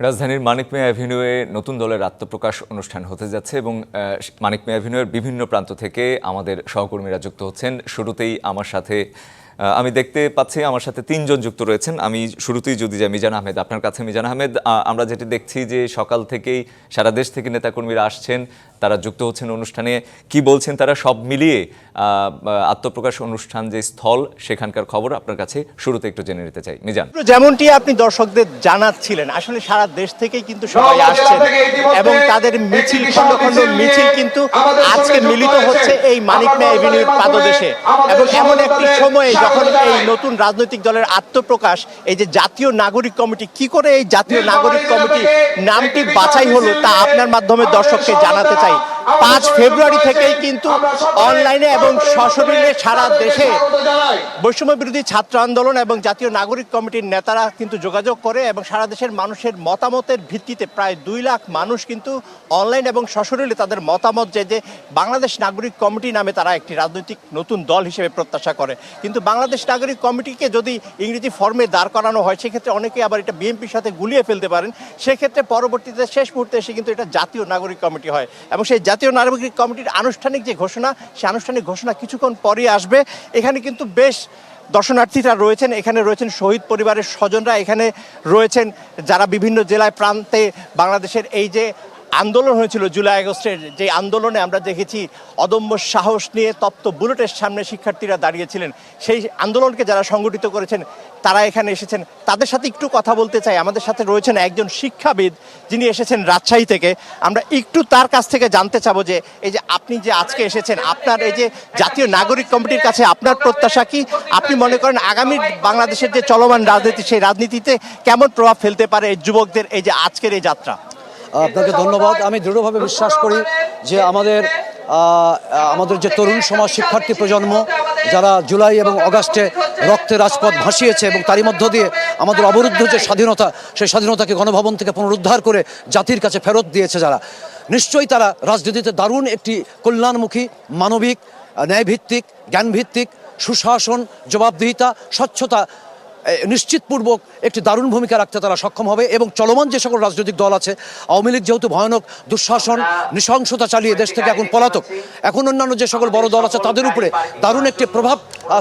রাজধানীর মানিক মেয়া অ্যাভিনিউয়ে নতুন দলের আত্মপ্রকাশ অনুষ্ঠান হতে যাচ্ছে এবং মানিক মেয়া অ্যাভিনিউয়ের বিভিন্ন প্রান্ত থেকে আমাদের সহকর্মীরা যুক্ত হচ্ছেন। শুরুতেই আমার সাথে আমি দেখতে পাচ্ছি আমার সাথে তিনজন যুক্ত রয়েছেন। আমি শুরুতেই যদি যাই মিজান আহমেদ আপনার কাছে মিজান আহমেদ আমরা যেটি দেখছি যে সকাল থেকেই সারা দেশ থেকে নেতাকর্মীরা আসছেন তারা যুক্ত হচ্ছেন অনুষ্ঠানে। কি বলছেন তারা? সব মিলিয়ে আত্মপ্রকাশ অনুষ্ঠান যে স্থল সেখানকার খবর আপনার কাছে শুরুতে একটু জেনে নিতে চাই। মিজান। যেমনটি আপনি দর্শকদের জানাচ্ছিলেন আসলে সারা দেশ থেকেই কিন্তু সবাই আসছেন এবং তাদের মিছিল খন্ড মিছিল কিন্তু আজকে মিলিত হচ্ছে এই মানিক মেয়া এভিনিউর পাদদেশে। এবং এমন একটি সময়ে যখন এই নতুন রাজনৈতিক দলের আত্মপ্রকাশ এই যে জাতীয় নাগরিক কমিটি কি করে এই জাতীয় নাগরিক কমিটি নামটি বাছাই হলো তা আপনার মাধ্যমে দর্শককে জানাতে চাই। পাঁচ ফেব্রুয়ারি থেকেই কিন্তু অনলাইনে এবং সশরীরে সারা দেশে বৈষম্য বিরোধী ছাত্র আন্দোলন এবং জাতীয় নাগরিক কমিটির নেতারা কিন্তু যোগাযোগ করে এবং সারা দেশের মানুষের মতামতের ভিত্তিতে প্রায় দুই লাখ মানুষ কিন্তু অনলাইন এবং সশরীরে তাদের মতামত যে যে বাংলাদেশ নাগরিক কমিটি নামে তারা একটি রাজনৈতিক নতুন দল হিসেবে প্রত্যাশা করে। কিন্তু বাংলাদেশ নাগরিক কমিটিকে যদি ইংরেজি ফর্মে দাঁড় করানো হয় সেক্ষেত্রে অনেকে আবার এটা বিএনপির সাথে গুলিয়ে ফেলতে পারেন। সেক্ষেত্রে পরবর্তীতে শেষ মুহূর্তে এসে কিন্তু এটা জাতীয় নাগরিক কমিটি হয় এবং সেই জাতীয় নাগরিক কমিটির আনুষ্ঠানিক যে ঘোষণা সে আনুষ্ঠানিক ঘোষণা কিছুক্ষণ পরই আসবে। এখানে কিন্তু বেশ দর্শনার্থীরা রয়েছেন, এখানে রয়েছেন শহীদ পরিবারের স্বজনরা, এখানে রয়েছেন যারা বিভিন্ন জেলায়, প্রান্তে বাংলাদেশের এই যে আন্দোলন হয়েছিল জুলাই আগস্টের। যে আন্দোলনে আমরা দেখেছি অদম্য সাহস নিয়ে তপ্ত বুলেটের সামনে শিক্ষার্থীরা দাঁড়িয়েছিলেন। সেই আন্দোলনকে যারা সংগঠিত করেছেন, তারা এখানে এসেছেন। তাদের সাথে একটু কথা বলতে চাই। আমাদের সাথে রয়েছেন একজন শিক্ষাবিদ, যিনি এসেছেন রাজশাহী থেকে। আমরা একটু তার কাছ থেকে জানতে চাবো যে, এই যে আপনি যে আজকে এসেছেন, আপনার এই যে জাতীয় নাগরিক কমিটির কাছে আপনার প্রত্যাশা কি? আপনি মনে করেন আগামী বাংলাদেশের যে চলমান রাজনীতি, সেই রাজনীতিতে কেমন প্রভাব ফেলতে পারে এই যুবকদের এই যে আজকের এই যাত্রা? আপনাকে ধন্যবাদ। আমি দৃঢ়ভাবে বিশ্বাস করি যে আমাদের আমাদের যে তরুণ সমাজ শিক্ষার্থী প্রজন্ম, যারা জুলাই এবং অগাস্টে রক্তে রাজপথ ভাসিয়েছে এবং তারই মধ্য দিয়ে আমাদের অবরুদ্ধ যে স্বাধীনতা, সেই স্বাধীনতাকে গণভবন থেকে পুনরুদ্ধার করে জাতির কাছে ফেরত দিয়েছে যারা, নিশ্চয়ই তারা রাজনীতিতে দারুণ একটি কল্যাণমুখী, মানবিক ন্যায়ভিত্তিক, জ্ঞানভিত্তিক, সুশাসন, জবাবদিহিতা, স্বচ্ছতা নিশ্চিতপূর্বক একটি দারুণ ভূমিকা রাখতে তারা সক্ষম হবে এবং চলমান যে সকল রাজনৈতিক দল আছে, আওয়ামী লীগ যেহেতু ভয়ানক দুঃশাসন, নৃশংসতা চালিয়ে দেশ থেকে এখন পলাতক, এখন অন্যান্য যে সকল বড় দল আছে তাদের উপরে দারুণ একটি প্রভাব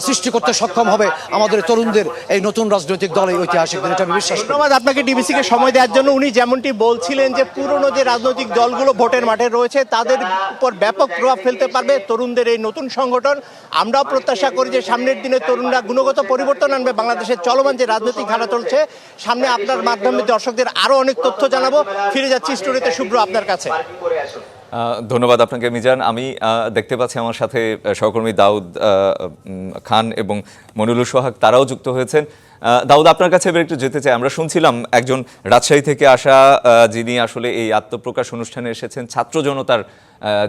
সৃষ্টি করতে সক্ষম হবে আমাদের তরুণদের এই নতুন রাজনৈতিক দল, এই ঐতিহাসিক দিন, এটা বিশ্বাস ধন্যবাদ আপনাকে ডিবিসিকে সময় দেওয়ার জন্য। উনি যেমনটি বলছিলেন যে পুরনো যে রাজনৈতিক দলগুলো ভোটের মাঠে রয়েছে, তাদের উপর ব্যাপক প্রভাব ফেলতে পারবে তরুণদের এই নতুন সংগঠন। আমরাও প্রত্যাশা করি যে সামনের দিনে তরুণরা গুণগত পরিবর্তন আনবে। বাংলাদেশের চলমান যে রাজনৈতিক ধারা চলছে, সামনে আপনার মাধ্যমে দর্শকদের আরও অনেক তথ্য জানাব। ফিরে যাচ্ছি স্টোরিতে শুভ্র, আপনার কাছে। ধন্যবাদ আপনাকে, মিজান। আমি দেখতে পাচ্ছি আমার সাথে সহকর্মী দাউদ খান এবং মনিরুল সোহাগ, তারাও যুক্ত হয়েছেন। দাউদ, আপনার কাছে এবার একটু যেতে চাই। আমরা শুনছিলাম একজন রাজশাহী থেকে আসা যিনি আসলে এই আত্মপ্রকাশ অনুষ্ঠানে এসেছেন। ছাত্র জনতার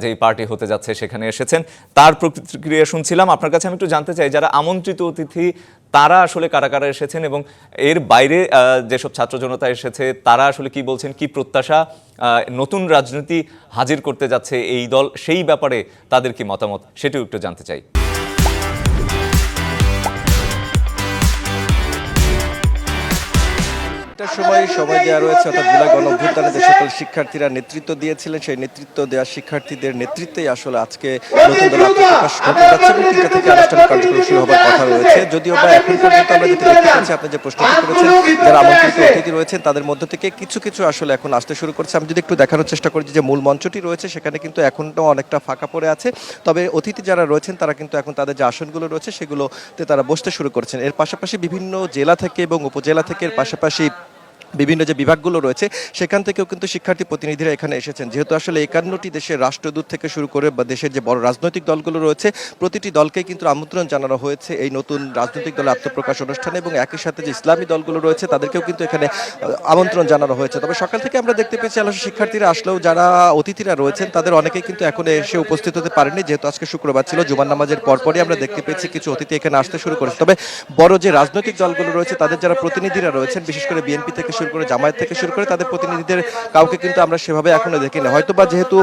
যেই পার্টি হতে যাচ্ছে সেখানে এসেছেন। তার প্রতিক্রিয়া শুনছিলাম। আপনার কাছে আমি একটু জানতে চাই, যারা আমন্ত্রিত অতিথি তারা আসলে কারা কারা এসেছেন এবং এর বাইরে যেসব ছাত্র জনতা এসেছে, তারা আসলে কি বলছেন, কি প্রত্যাশা নতুন রাজনীতি হাজির করতে যাচ্ছে এই দল, সেই ব্যাপারে তাদের কি মতামত, সেটিও একটু জানতে চাই। একটা সময় সময় দেওয়া রয়েছে, অর্থাৎ জেলা গণ যে সকল শিক্ষার্থীরা নেতৃত্ব দিয়েছিলেন, সেই নেতৃত্ব দেওয়া শিক্ষার্থীদের নেতৃত্বেই আসলে আজকে নতুন দল আত্মপ্রকাশ ঘটে যাচ্ছে। এবং তিনটা থেকে আনুষ্ঠানিক কার্যক্রম শুরু হবার কথা রয়েছে। যদিও বা এখন পর্যন্ত আমরা যেটা দেখতে পাচ্ছি, আপনি যে প্রশ্নটি করেছেন, যারা আমন্ত্রিত অতিথি রয়েছেন, তাদের মধ্য থেকে কিছু কিছু আসলে এখন আসতে শুরু করছে। আমি যদি একটু দেখানোর চেষ্টা করি যে মূল মঞ্চটি রয়েছে, সেখানে কিন্তু এখনও অনেকটা ফাঁকা পড়ে আছে। তবে অতিথি যারা রয়েছেন, তারা কিন্তু এখন তাদের যে আসনগুলো রয়েছে, সেগুলোতে তারা বসতে শুরু করেছেন। এর পাশাপাশি বিভিন্ন জেলা থেকে এবং উপজেলা থেকে এর পাশাপাশি বিভিন্ন যে বিভাগগুলো রয়েছে, সেখান থেকেও কিন্তু শিক্ষার্থী প্রতিনিধিরা এখানে এসেছেন। যেহেতু আসলে একান্নটি দেশের রাষ্ট্রদূত থেকে শুরু করে বা দেশের যে বড় রাজনৈতিক দলগুলো রয়েছে, প্রতিটি দলকে কিন্তু আমন্ত্রণ জানানো হয়েছে এই নতুন রাজনৈতিক দলের আত্মপ্রকাশ অনুষ্ঠানে এবং একই সাথে যে ইসলামী দলগুলো রয়েছে, তাদেরকেও কিন্তু এখানে আমন্ত্রণ জানানো হয়েছে। তবে সকাল থেকে আমরা দেখতে পেয়েছি আলোচনা শিক্ষার্থীরা আসলেও যারা অতিথিরা রয়েছেন, তাদের অনেকেই কিন্তু এখন এসে উপস্থিত হতে পারেনি। যেহেতু আজকে শুক্রবার ছিল, জুমার নামাজের পরপরই আমরা দেখতে পেয়েছি কিছু অতিথি এখানে আসতে শুরু করেছে। তবে বড় যে রাজনৈতিক দলগুলো রয়েছে, তাদের যারা প্রতিনিধিরা রয়েছেন, বিশেষ করে বিএনপি থেকে শুরু করে, জামায়াত থেকে শুরু করে তাদের প্রতিনিধিদের কাউকে কিন্তু আমরা সেভাবে এখনও দেখিনি। হয়তো বা যেহেতু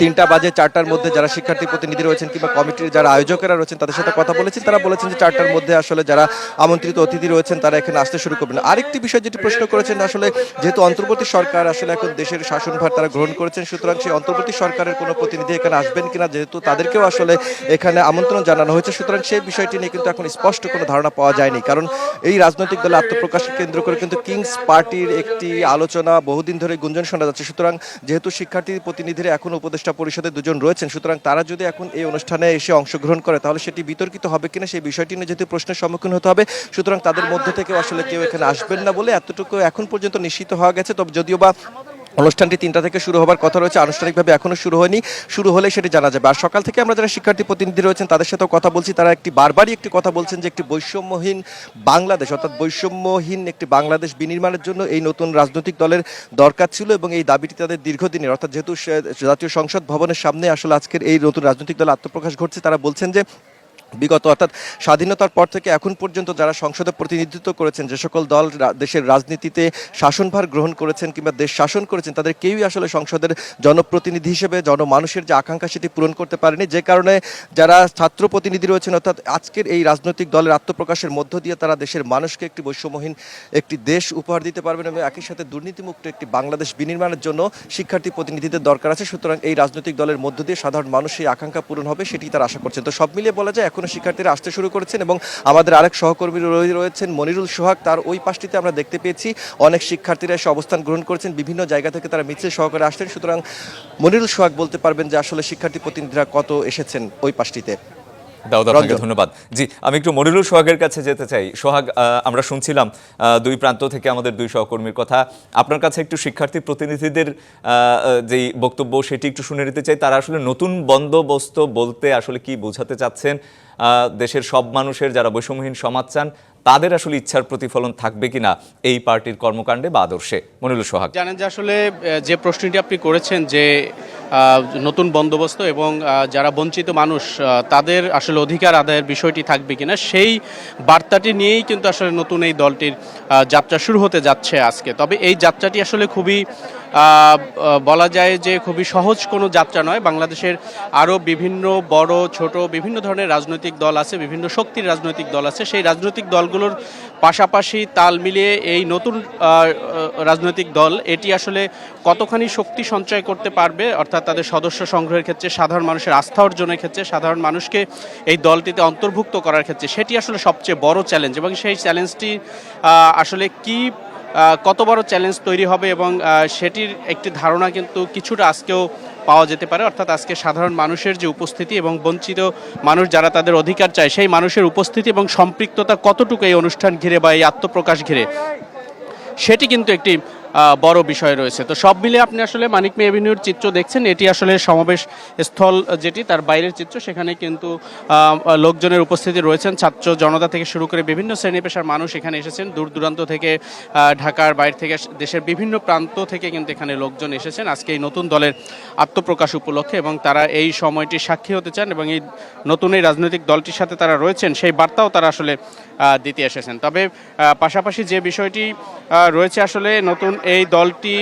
তিনটা বাজে, চারটার মধ্যে যারা শিক্ষার্থী প্রতিনিধি রয়েছেন কিংবা কমিটির যারা আয়োজকেরা রয়েছেন, তাদের সাথে কথা বলেছেন। তারা বলেছেন যে চারটার মধ্যে আসলে যারা আমন্ত্রিত অতিথি রয়েছেন, তারা এখানে আসতে শুরু করবেন। আরেকটি বিষয় যেটি প্রশ্ন করেছেন, আসলে যেহেতু অন্তর্বর্তী সরকার আসলে এখন দেশের শাসনভার তারা গ্রহণ করেছেন, সুতরাং সেই অন্তর্বর্তী সরকারের কোনো প্রতিনিধি এখানে আসবেন কিনা, যেহেতু তাদেরকেও আসলে এখানে আমন্ত্রণ জানানো হয়েছে, সুতরাং সেই বিষয়টি নিয়ে কিন্তু এখন স্পষ্ট কোনো ধারণা পাওয়া যায়নি। কারণ এই রাজনৈতিক দলের আত্মপ্রকাশকে কেন্দ্র করে কিন্তু কিংস পার্টির একটি আলোচনা বহুদিন ধরে গুঞ্জন শোনা যাচ্ছে। সুতরাং যেহেতু শিক্ষার্থী প্রতিনিধিরা এখন উপদেষ্টা পরিষদে দুজন রয়েছেন। সুতরাং তারা যদি এখন এই অনুষ্ঠানে এসে অংশগ্রহণ করে, তাহলে সেটি বিতর্কিত হবে কিনা সেই বিষয়টি নিয়ে যেহেতু প্রশ্নের সম্মুখীন হতে হবে, সুতরাং তাদের মধ্যে থেকে আসলে কেউ এখানে আসবেন না বলে এতটুকু এখন পর্যন্ত নিশ্চিত হওয়া গেছে। তবে যদিও বা অনুষ্ঠানটি তিনটা থেকে শুরু হবার কথা রয়েছে। আনুষ্ঠানিকভাবে এখনও শুরু হয়নি। শুরু হলে সেটি জানা যাবে। আর সকাল থেকে আমরা যারা শিক্ষার্থী প্রতিনিধি রয়েছেন, তাদের সাথেও কথা বলছি। তারা একটি বারবারই একটি কথা বলছেন যে একটি বৈষম্যহীন বাংলাদেশ, অর্থাৎ বৈষম্যহীন একটি বাংলাদেশ বিনির্মাণের জন্য এই নতুন রাজনৈতিক দলের দরকার ছিল এবং এই দাবিটি তাদের দীর্ঘদিনের, অর্থাৎ যেহেতু জাতীয় সংসদ ভবনের সামনে আসলে আজকের এই নতুন রাজনৈতিক দলের আত্মপ্রকাশ ঘটছে, তারা বলছেন যে বিগত অর্থাৎ স্বাধীনতার পর থেকে এখন পর্যন্ত যারা সংসদে প্রতিনিধিত্ব করেছেন, যে সকল দল দেশের রাজনীতিতে শাসনভার গ্রহণ করেছেন কিংবা দেশ শাসন করেছেন, তাদের কেউই আসলে সংসদের জনপ্রতিনিধি হিসেবে, জনমানুষের যে আকাঙ্ক্ষা সেটি পূরণ করতে পারেনি। যে কারণে যারা ছাত্র প্রতিনিধি রয়েছেন, অর্থাৎ আজকের এই রাজনৈতিক দলের আত্মপ্রকাশের মধ্য দিয়ে তারা দেশের মানুষকে একটি বৈষম্যহীন একটি দেশ উপহার দিতে পারবেন এবং একই সাথে দুর্নীতিমুক্ত একটি বাংলাদেশ বিনির্মাণের জন্য শিক্ষার্থী প্রতিনিধিদের দরকার আছে। সুতরাং এই রাজনৈতিক দলের মধ্য দিয়ে সাধারণ মানুষ এই আকাঙ্ক্ষা পূরণ হবে, সেটি তারা আশা করছেন। তো সব মিলিয়ে বলা যায় এখনও শিক্ষার্থীরা আসতে শুরু করেছেন এবং আমাদের আরেক সহকর্মী রয়েছেন মনিরুল সোহাগ। তার ওই পাশটিতে আমরা দেখতে পেয়েছি অনেক শিক্ষার্থীরা এসে অবস্থান গ্রহণ করেছেন বিভিন্ন জায়গা থেকে তারা মিছিল সহকারে আসছেন। সুতরাং মনিরুল সোহাগ বলতে পারবেন যে আসলে শিক্ষার্থী প্রতিনিধিরা কত এসেছেন ওই পাশটিতে। দাউদ আপনাকে ধন্যবাদ। জি আমি একটু মনিরুল সোহাগের কাছে যেতে চাই। সোহাগ আহ, আমরা শুনছিলাম দুই প্রান্ত থেকে আমাদের দুই সহকর্মীর কথা। আপনার কাছে একটু শিক্ষার্থী প্রতিনিধিদের যেই বক্তব্য সেটি একটু শুনে নিতে চাই। তারা আসলে নতুন বন্দোবস্ত বলতে আসলে কি বোঝাতে চাচ্ছেন? দেশের সব মানুষের যারা বৈষম্যহীন সমাজ চান তাদের আসলে ইচ্ছার প্রতিফলন থাকবে কিনা এই পার্টির কর্মকাণ্ডে বা আদর্শে? মনিরুল সোহাগ। জানেন যে আসলে যে প্রশ্নটি আপনি করেছেন যে নতুন বন্দোবস্ত এবং যারা বঞ্চিত মানুষ তাদের আসলে অধিকার আদায়ের বিষয়টি থাকবে কিনা, সেই বার্তাটি নিয়েই কিন্তু আসলে নতুন এই দলটির যাত্রা শুরু হতে যাচ্ছে আজকে। তবে এই যাত্রাটি আসলে খুবই বলা যায় যে খুবই সহজ কোনো যাত্রা নয়। বাংলাদেশের আরও বিভিন্ন বড়, ছোট, বিভিন্ন ধরনের রাজনৈতিক দল আছে, বিভিন্ন শক্তির রাজনৈতিক দল আছে। সেই রাজনৈতিক দলগুলোর পাশাপাশি তাল মিলিয়ে এই নতুন রাজনৈতিক দল, এটি আসলে কতখানি শক্তি সঞ্চয় করতে পারবে? অর্থাৎ তাদের সদস্য সংগ্রহের ক্ষেত্রে, সাধারণ মানুষের আস্থা অর্জনের ক্ষেত্রে, সাধারণ মানুষকে এই দলটিতে অন্তর্ভুক্ত করার ক্ষেত্রে, সেটি আসলে সবচেয়ে বড় চ্যালেঞ্জ এবং সেই চ্যালেঞ্জটি আসলে কি কত বড় চ্যালেঞ্জ তৈরি হবে এবং সেটির একটি ধারণা কিন্তু কিছুটা আজকেও পাওয়া যেতে পারে, অর্থাৎ আজকে সাধারণ মানুষের যে উপস্থিতি এবং বঞ্চিত মানুষ যারা তাদের অধিকার চায়, সেই মানুষের উপস্থিতি এবং সম্পৃক্ততা কতটুকু এই অনুষ্ঠান ঘিরে বা এই আত্মপ্রকাশ ঘিরে, সেটি কিন্তু একটি বড় বিষয় রয়েছে। তো সব মিলে আপনি আসলে মানিক মে এভিনিউর চিত্র দেখছেন। এটি আসলে সমাবেশ স্থল যেটি, তার বাইরের চিত্র। সেখানে কিন্তু লোকজনের উপস্থিতি রয়েছেন। ছাত্র জনতা থেকে শুরু করে বিভিন্ন শ্রেণি পেশার মানুষ এখানে এসেছেন। দূর দূরান্ত থেকে ঢাকার বাইরে থেকে দেশের বিভিন্ন প্রান্ত থেকে কিন্তু এখানে লোকজন এসেছেন। আজকে এই নতুন দলের আত্মপ্রকাশ উপলক্ষে এবং তারা এই সময়টি সাক্ষী হতে চান এবং এই নতুন এই রাজনৈতিক দলটির সাথে তারা রয়েছেন, সেই বার্তাও তারা আসলে দিতে এসেছেন। তবে পাশাপাশি যে বিষয়টি রয়েছে আসলে নতুন এই দলটি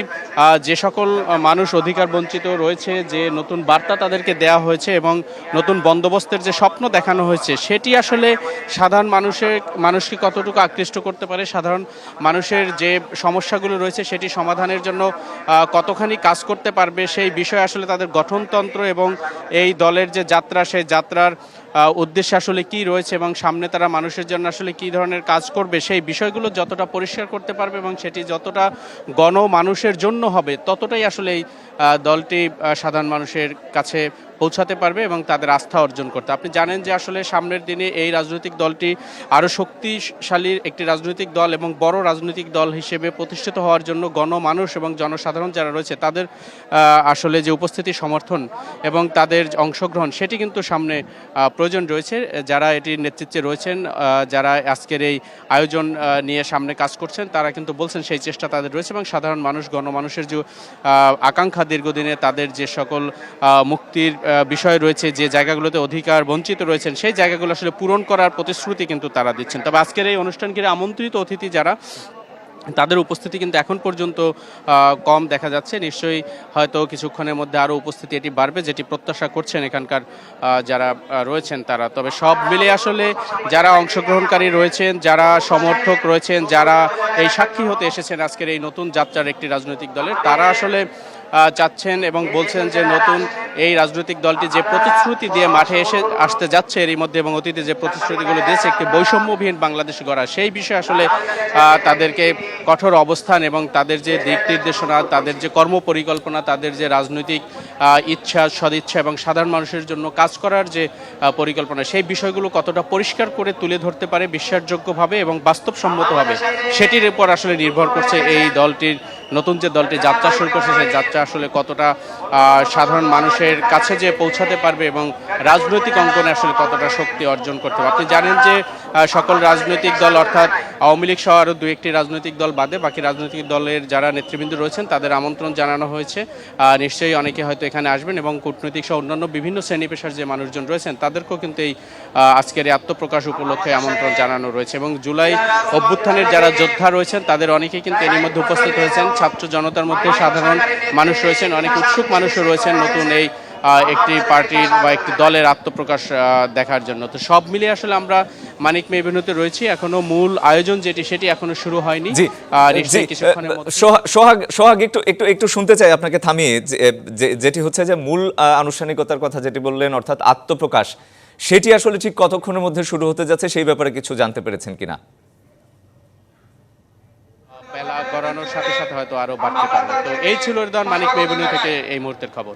যে সকল মানুষ অধিকার বঞ্চিত রয়েছে, যে নতুন বার্তা তাদেরকে দেওয়া হয়েছে এবং নতুন বন্দোবস্তের যে স্বপ্ন দেখানো হয়েছে, সেটি আসলে সাধারণ মানুষের মানুষকে কতটুকু আকৃষ্ট করতে পারে? সাধারণ মানুষের যে সমস্যাগুলো রয়েছে, সেটি সমাধানের জন্য কতখানি কাজ করতে পারবে? সেই বিষয়ে আসলে তাদের গঠনতন্ত্র এবং এই দলের যে যাত্রা, সেই যাত্রার উদ্দেশ্য আসলে কি রয়েছে এবং সামনে তারা মানুষের জন্য আসলে কি ধরনের কাজ করবে, সেই বিষয়গুলো যতটা পরিষ্কার করতে পারবে এবং সেটি যতটা গণ মানুষের জন্য হবে, ততটাই আসলে এই দলটি সাধারণ মানুষের কাছে পৌঁছাতে পারবে এবং তাদের আস্থা অর্জন করতে। আপনি জানেন যে আসলে সামনের দিনে এই রাজনৈতিক দলটি আরও শক্তিশালী একটি রাজনৈতিক দল এবং বড় রাজনৈতিক দল হিসেবে প্রতিষ্ঠিত হওয়ার জন্য গণমানুষ এবং জনসাধারণ যারা রয়েছে, তাদের আসলে যে উপস্থিতি, সমর্থন এবং তাদের অংশগ্রহণ, সেটি কিন্তু সামনে প্রয়োজন রয়েছে। যারা এটির নেতৃত্বে রয়েছেন যারা আজকের এই আয়োজন নিয়ে সামনে কাজ করছেন, তারা কিন্তু বলছেন সেই চেষ্টা তাদের রয়েছে এবং সাধারণ মানুষ, গণমানুষের যে আকাঙ্ক্ষা দীর্ঘদিনে তাদের যে সকল মুক্তির বিষয় রয়েছে যে জায়গাগুলোতে অধিকার বঞ্চিত রয়েছেন, সেই জায়গাগুলো আসলে পূরণ করার প্রতিশ্রুতি কিন্তু তারা দিচ্ছেন। তবে আজকের এই অনুষ্ঠান ঘিরে আমন্ত্রিত অতিথি যারা, তাদের উপস্থিতি কিন্তু এখন পর্যন্ত কম দেখা যাচ্ছে। নিশ্চয়ই হয়তো কিছুক্ষণের মধ্যে আরও উপস্থিতি এটি বাড়বে, যেটি প্রত্যাশা করছেন এখানকার যারা রয়েছেন তারা। তবে সব মিলে আসলে যারা অংশগ্রহণকারী রয়েছেন, যারা সমর্থক রয়েছেন, যারা এই সাক্ষী হতে এসেছেন আজকের এই নতুন যাত্রার একটি রাজনৈতিক দলের, তারা আসলে চাচ্ছেন এবং বলছেন যে নতুন এই রাজনৈতিক দলটি যে প্রতিশ্রুতি দিয়ে মাঠে এসে আসতে যাচ্ছে এরই মধ্যে এবং অতীতে যে প্রতিশ্রুতিগুলো দিয়েছে একটি বৈষম্যবিহীন বাংলাদেশ গড়া, সেই বিষয়ে আসলে তাদেরকে কঠোর অবস্থান এবং তাদের যে দিক নির্দেশনা, তাদের যে কর্মপরিকল্পনা, তাদের যে রাজনৈতিক ইচ্ছা, সদিচ্ছা এবং সাধারণ মানুষের জন্য কাজ করার যে পরিকল্পনা, সেই বিষয়গুলো কতটা পরিষ্কার করে তুলে ধরতে পারে বিশ্বাসযোগ্যভাবে এবং বাস্তবসম্মতভাবে, সেটির উপর আসলে নির্ভর করছে এই দলটির, নতুন যে দলটি যাত্রা শুরু করছে, সেই যাত্রা আসলে কতটা সাধারণ মানুষের কাছে যে পৌঁছাতে পারবে এবং রাজনৈতিক অঙ্গনে আসলে কতটা শক্তি অর্জন করতে পারবে। আপনি জানেন যে সকল রাজনৈতিক দল অর্থাৎ আওয়ামী লীগ সহ আরও দু একটি রাজনৈতিক দল বাদে বাকি রাজনৈতিক দলের যারা নেতৃবৃন্দ রয়েছেন, তাদের আমন্ত্রণ জানানো হয়েছে। নিশ্চয়ই অনেকে হয়তো এখানে আসবেন এবং কূটনৈতিক সহ অন্যান্য বিভিন্ন শ্রেণি পেশার যে মানুষজন রয়েছেন, তাদেরকেও কিন্তু এই আজকের এই আত্মপ্রকাশ উপলক্ষে আমন্ত্রণ জানানো রয়েছে এবং জুলাই অভ্যুত্থানের যারা যোদ্ধা রয়েছেন, তাদের অনেকেই কিন্তু এরই মধ্যে উপস্থিত হয়েছেন। ছাত্র জনতার মধ্যে সাধারণ মানুষ রয়েছেন, অনেক উৎসুক মানুষও রয়েছেন। নতুন এই একটি পার্টির বা একটি দলের আত্মপ্রকাশ দেখার জন্য। তো সব মিলিয়ে আসলে আমরা মানিক মেভিনুতে রয়েছি। এখনও মূল আয়োজন যেটি সেটি এখনও শুরু হয়নি। সোহাগ সোহাগ একটু একটু একটু শুনতে চাই আপনাকে থামিয়ে। যেটি হচ্ছে যে মূল আনুষ্ঠানিকতার কথা যেটি বললেন অর্থাৎ আত্মপ্রকাশ সেটি আসলে ঠিক কতক্ষণের মধ্যে শুরু হতে যাচ্ছে সেই ব্যাপারে কিছু জানতে পেরেছেন কিনা? বেলা করানোর সাথে সাথে হয়তো আরও বাড়তে পারে। তো এই ছিল এরদান মানিক মেভিনু থেকে এই মুহূর্তের খবর।